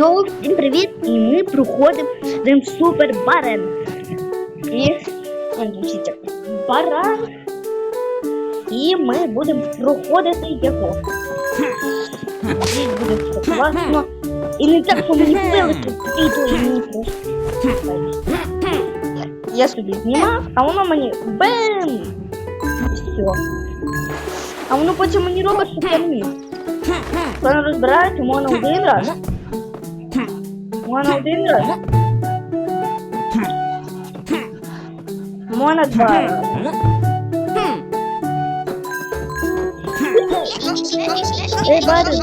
Йоу, всім привіт! І ми проходимо один супер барен. І баран. І ми будемо проходити його. І буде все класно. І не так, що мені пилити, і мені просто. Я собі знімав, а воно мені бем! Все. А воно потім мені робить, що я вмію. Коли не розбирається, можна один раз. Можна один раз. Можна два рази. Ей, барин.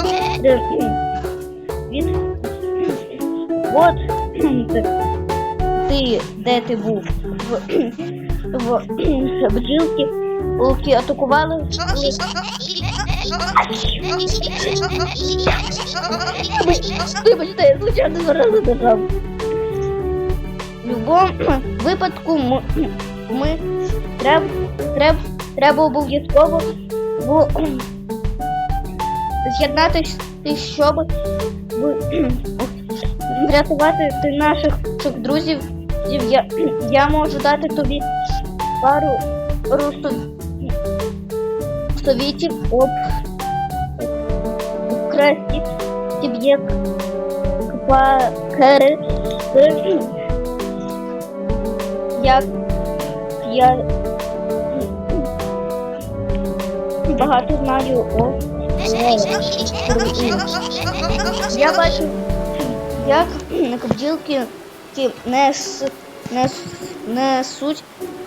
Вот, ти, де ти був? В, в бджілки, які атакували. Вибачте, звичайно два рази. В будь-якому випадку ми, ми треба, треба, треба обов'язково з'єднатися, щоб врятувати наших друзів. Я, я можу дати тобі пару русу совітів об як квакери, як я багато знаю о я бачу, як бджілки нес, несуть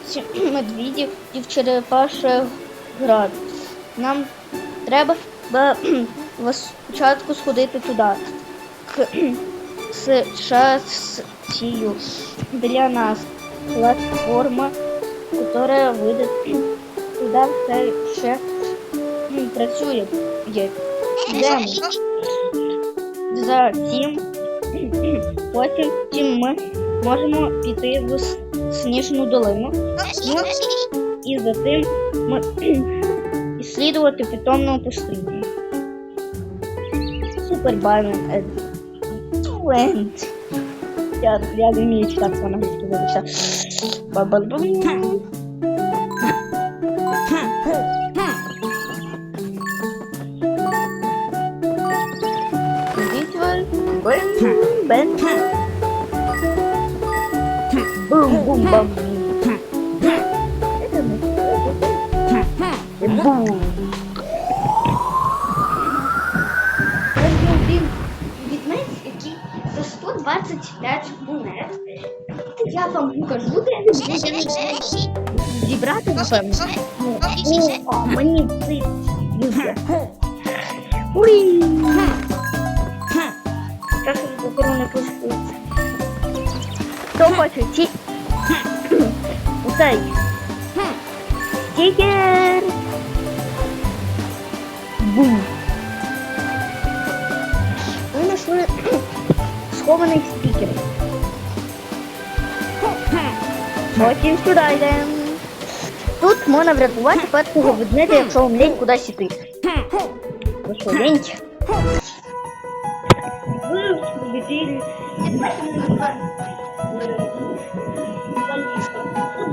ці медвідів і в черепаший град. Нам треба спочатку сходити туди. К з для нас платформа, яка вийде туди все ще працює. Є. Йдемо. Затім потім тім ми можемо піти в сніжну долину. І затим ми исследовать питомну пустыню. Супер Баймен Твент. Я, я не. Відваль. Бен. Бен. Бум-бум-бам. Бум. один відмець, який за 125 монет. Я вам покажу, де зібрати, напевно. О, мені цей. Уй! Зараз покажу не пуститься. Хто хоче? Ті... Оцей. Стікер! Бум! Ми знайшли схований стікер. Потім сюди йдемо. Тут можна врятувати першого ведмедя, якщо вам лень кудись іти. Ви що, лень? Ви победили.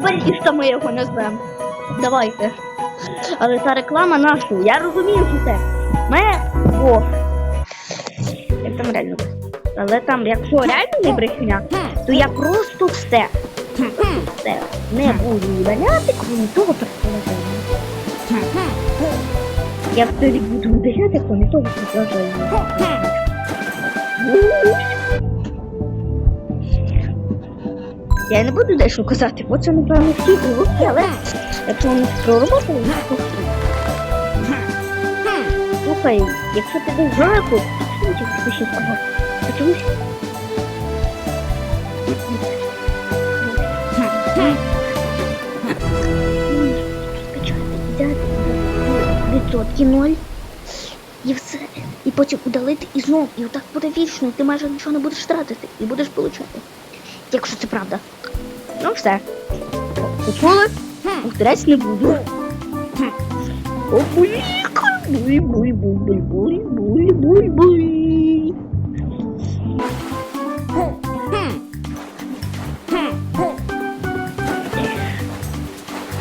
Баліста ми його назвемо. Давайте. Але ця реклама наша. Я розумію, що це. Ми... О, як там реально. Але там, якщо реально не брехня, то я просто все. Все. Не буду удаляти, крім того предположення. Я тоді буду удаляти, крім того предположення. Я не буду дещо казати, бо це, напевно, всі уроки, але якщо вони пророботали, то Слухай, якщо ти був жарко, то ти хочеш ще сказати? Взяти відсотки ноль і все. І потім удалити і знов. І отак буде вічно, І ти майже нічого не будеш тратити і будеш получати якщо це правда. Ну все. Почули? Повторять не буду. О, Буй, буй, буй, буй, буй, буй, буй, буй.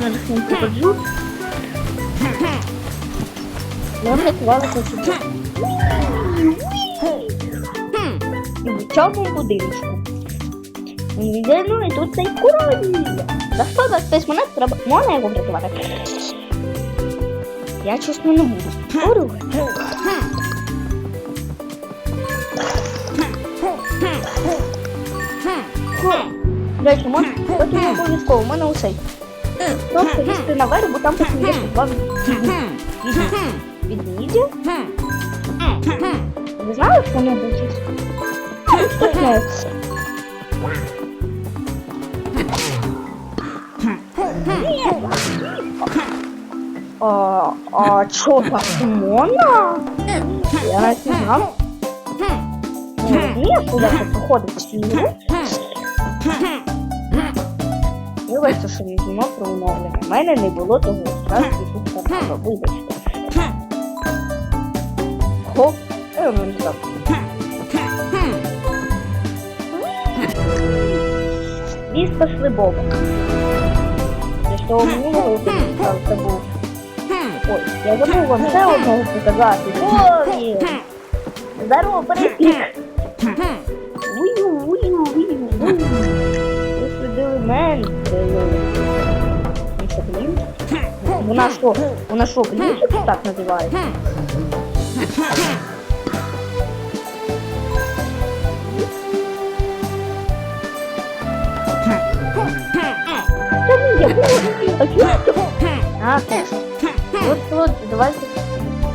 Зараз я покажу. Ловлик, ловлик, ловлик. І в цьому будиночку. Ну і тут цей король. За 125 монет треба можна його врятувати. Я чесно не буду. Говорю. До речі, можна потім не обов'язково, у мене усей. Просто лізти наверх, бо там потім є ще два відмідя. Ви знали, що вони будуть? Хто А, а чё, так можна? Я навіть не знав. Не розумію, куди це проходить сніг. Вибачте, що не знімав про оновлення. У мене не було того і тут сказала, вибачте. Хоп, я не знав. І спасли Боба. Для що минулого це був. Ой, я забув вам ще одного показати. О, він! Здорово, перепік! Вию, вию, вию, вию. Ось елемент. Це блін? Вона що? Вона що, блінчик так називається? Та ні, я буду. А чого? А, точно. От от, давайте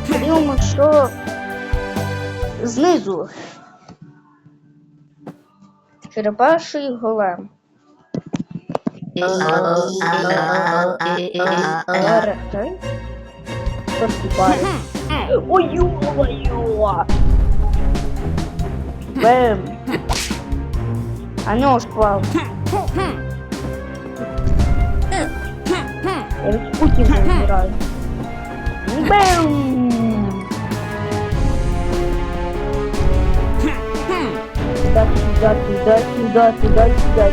подивимося, що знизу. Черепаший голем. Перетин. Поступає. Ой, ё-моё! Бэм. А нож плавно. Я ведь пути забираю. Туда, туда, туда, туда.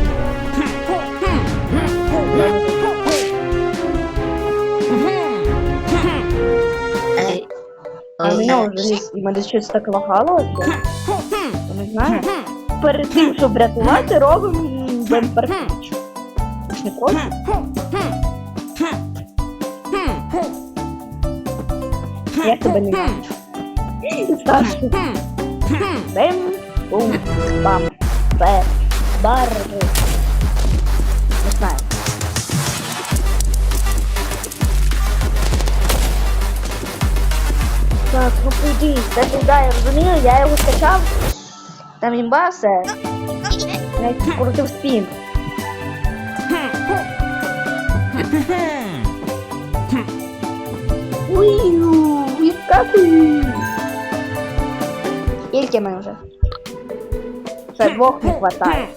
А меня уже мене щось так лагало. не знаю. Перед тим, щоб врятувати, робимо бемпер. Ви ж не проти? Я тебе не бачу. Старший. Бем, бум, бам, бар. Не знаю. Так, ну піди, це туди, я розумію, я його скачав. Там імба все. Навіть крутив спін. Уйю, відскакуй. Скільки ми вже? Це двох не хватає.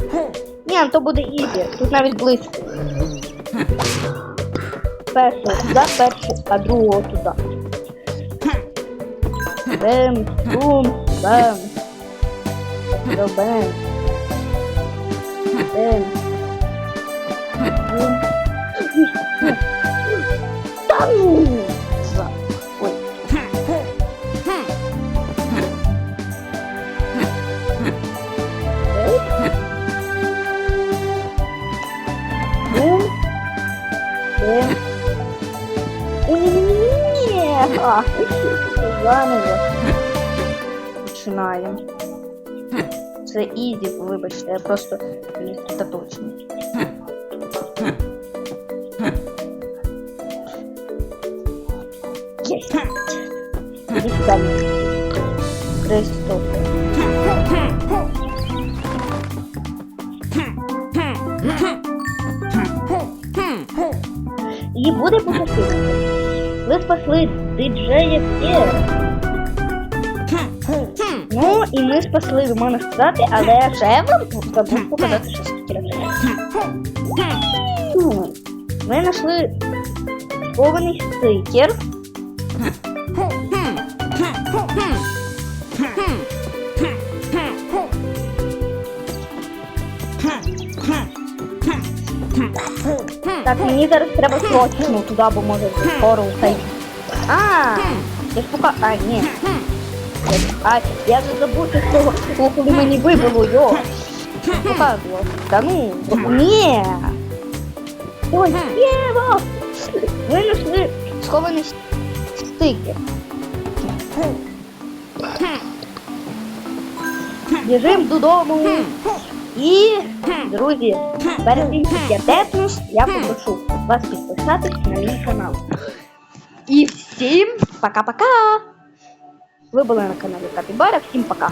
Ні, ну то буде ізі. Тут навіть близько. Першого туди, перший, а другого туди. Бем, бум, бем. Бем. Бем. Бум. Та ну! Ні. А, Заново. Починаємо. Це ізі, вибачте, я просто не точний. Есть. Иди сюда. Кристоф. І буде пощастити. Ви спасли диджея П'єра. Ну, і ми спасли, можна сказати, але ще вам забув показати, щось Ну, Ми знайшли схований стикер. Так, мені зараз треба срочно туди, бо може скоро цей. А, я ж. А, ні. А, я вже забув, що того, коли мені вибило, йо. Показував. Та ну, ні. Ой, Єва! Ви знайшли схований стикер. Біжим додому. І, друзі, перед тим, як я депнусь, я попрошу вас підписатись на мій канал. І всім пока-пока! Ви були на каналі Капібара, всім пока!